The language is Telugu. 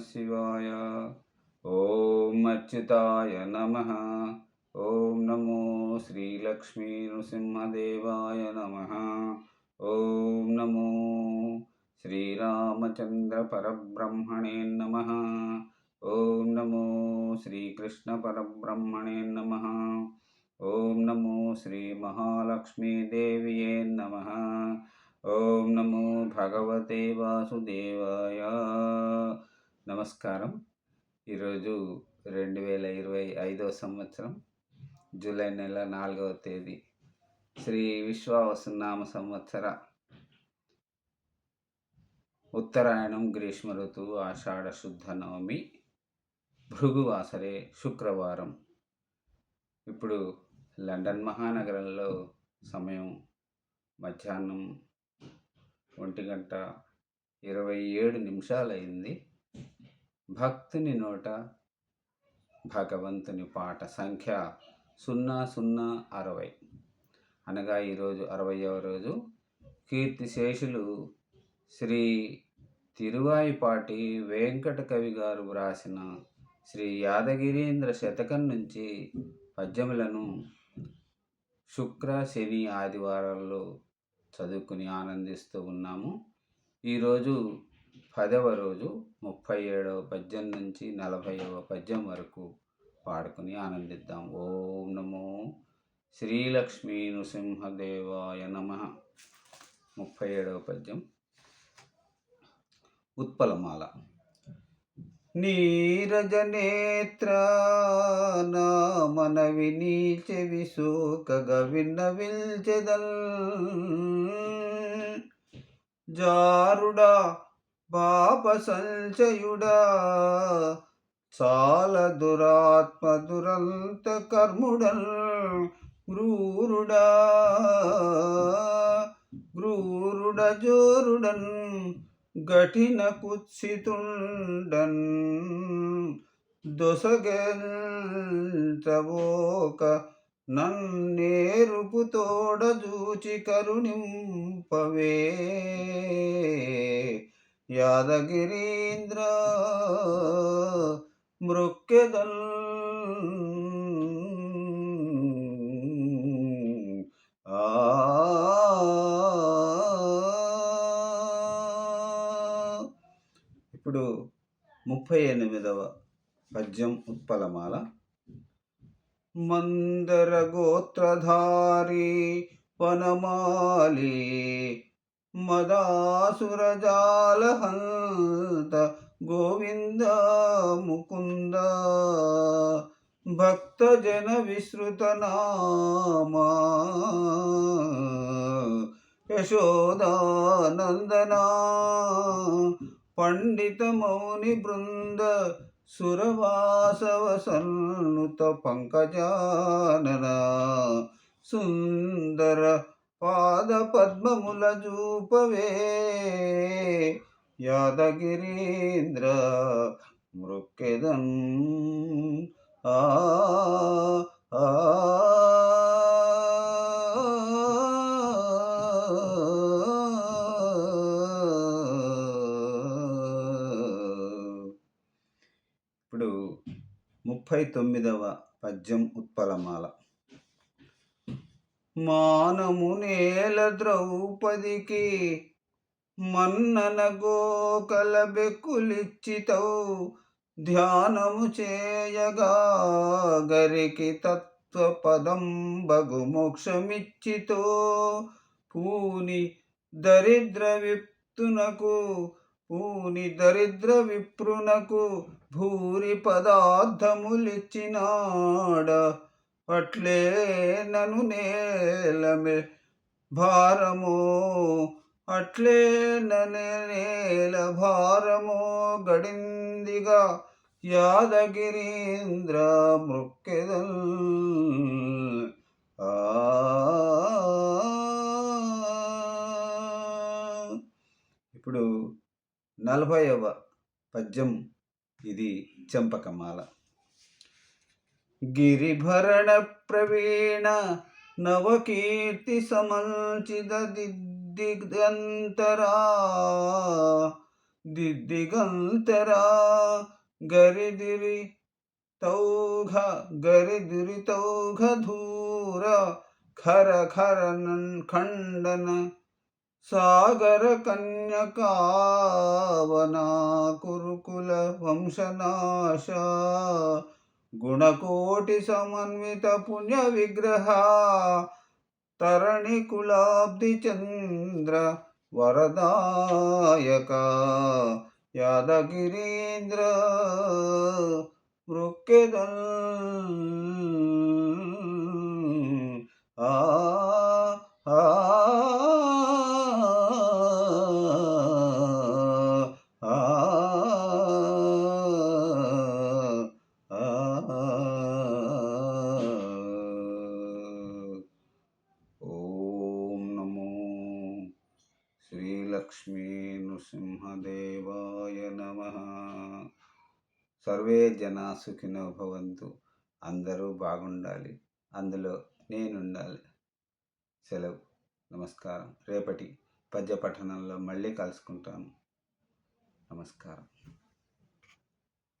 శివాయ. ఓం అచ్యుతాయ నమ. ఓం నమో శ్రీలక్ష్మీ నృసింహదేవాయ నమ. ఓం నమో శ్రీరామచంద్ర పరబ్రహ్మణే నమ. ఓం నమో శ్రీకృష్ణ పరబ్రహ్మణే నమ. ఓం నమో శ్రీ మహాలక్ష్మీదేవియే నమ నమస్కారం. ఈరోజు రెండు వేల ఇరవై ఐదవ సంవత్సరం జూలై నెల నాలుగవ తేదీ. శ్రీ విశ్వావసునామ సంవత్సర ఉత్తరాయణం గ్రీష్మ ఋతువు ఆషాఢ శుద్ధ నవమి భృగువాసరే శుక్రవారం. ఇప్పుడు లండన్ మహానగరంలో సమయం మధ్యాహ్నం ఒంటి గంట ఇరవై ఏడు నిమిషాలైంది. భక్తుని నోట భగవంతుని పాట సంఖ్య సున్నా సున్నా అరవై. అనగా ఈరోజు అరవయవ రోజు. కీర్తిశేషులు శ్రీ తిరువాయిపాటి వెంకట కవి గారు వ్రాసిన శ్రీ యాదగిరీంద్ర శతకం నుంచి పద్యములను శుక్ర శని ఆదివారాల్లో చదువుకుని ఆనందిస్తూ ఉన్నాము. ఈరోజు పదవ రోజు ముప్పై ఏడవ పద్యం నుంచి నలభైవ పద్యం వరకు పాడుకుని ఆనందిద్దాం. ఓం నమో శ్రీలక్ష్మీ నృసింహదేవాయ నమ. ముప్పై ఏడవ పద్యం. ఉత్పలమాల. నీరజనేత్ర నా మనవి నీ చెవి విన్నవిల్చెదల్ జారుడా పాప సంచయుడా. చాల దురాత్మ దురంత కర్ముడల్ క్రూరుడా క్రూరుడ జోరుడన్ గఠిన కుత్సితుండన్. దొసగెంచబోక నన్నేరుపు తోడజూచి కరుణింపవే. యాదగిరీంద్ర మృక్కెదల్. ఆ. ఇప్పుడు ముప్పై ఎనిమిదవ పద్యం ఉత్పలమాల. మందర గోత్రధారి వనమాలి మదాసురజాలహంత గోవింద ముకుంద భక్తజన విశ్రుతనామా యశోదానందనా పండిత మౌని బృంద సురవాసవ సన్నుత పంకజానన సుందర పాద పద్మముల జూపవే యాదగిరీంద్ర మృక్కెదన్. ఆ ఆ. ఇప్పుడు ముప్పై తొమ్మిదవ పద్యం ఉత్పలమాల. మానము నేల ద్రౌపదికి మన్నన గోకల బెక్కులిచ్చితవు ధ్యానము చేయగా గరికి తత్వపదం బగు మోక్షమిచ్చితో. పూని దరిద్ర విప్తునకు పూని దరిద్ర విప్రునకు భూరి పదార్థములిచ్చినాడ. అట్లే నను నేలమే భారము అట్లే నేల భారమో గడిందిగా యాదగిరీంద్ర మృక్కెదల్. ఆ ఇప్పుడు నలభైవ పద్యం ఇది చెంపకమాల. गिरिभरणप्रवीण नवकीर्तिसमञ्चितदिग्दिगन्तरा दिग्दिगन्तरा गरिदिरि तौघ गरिदिरितौघधूर खर खरनन् खण्डन सागरकन्यकावना कुरुकुलवंशनाश ಖರ ಖರ ನನ್ ಖಂಡನ ಸಾಗರ ಕನ್ಯಕಾವನ ಕುರುಕುಲ ವಂಶನಾಶ ಗುಣಕೋಟಿ ಸಮನ್ವಿತ ಪುಣ್ಯ ವಿಗ್ರಹ ತರಣಿ ಕುಲಾಬ್ಧಿ ಚಂದ್ರ ವರದಾಯಕ ಯಾದಗಿರೀಂದ್ರ ವೃಕ್ಕೆದಲ್ ಆ ಆ ಆ శ్రీలక్ష్మీ నృసింహదేవాయ నమ సర్వే జనా సుఖినో భవంతు అందరూ బాగుండాలి అందులో నేనుండాలి. సెలవు నమస్కారం. రేపటి పద్య పఠనంలో మళ్ళీ కలుసుకుంటాను. నమస్కారం.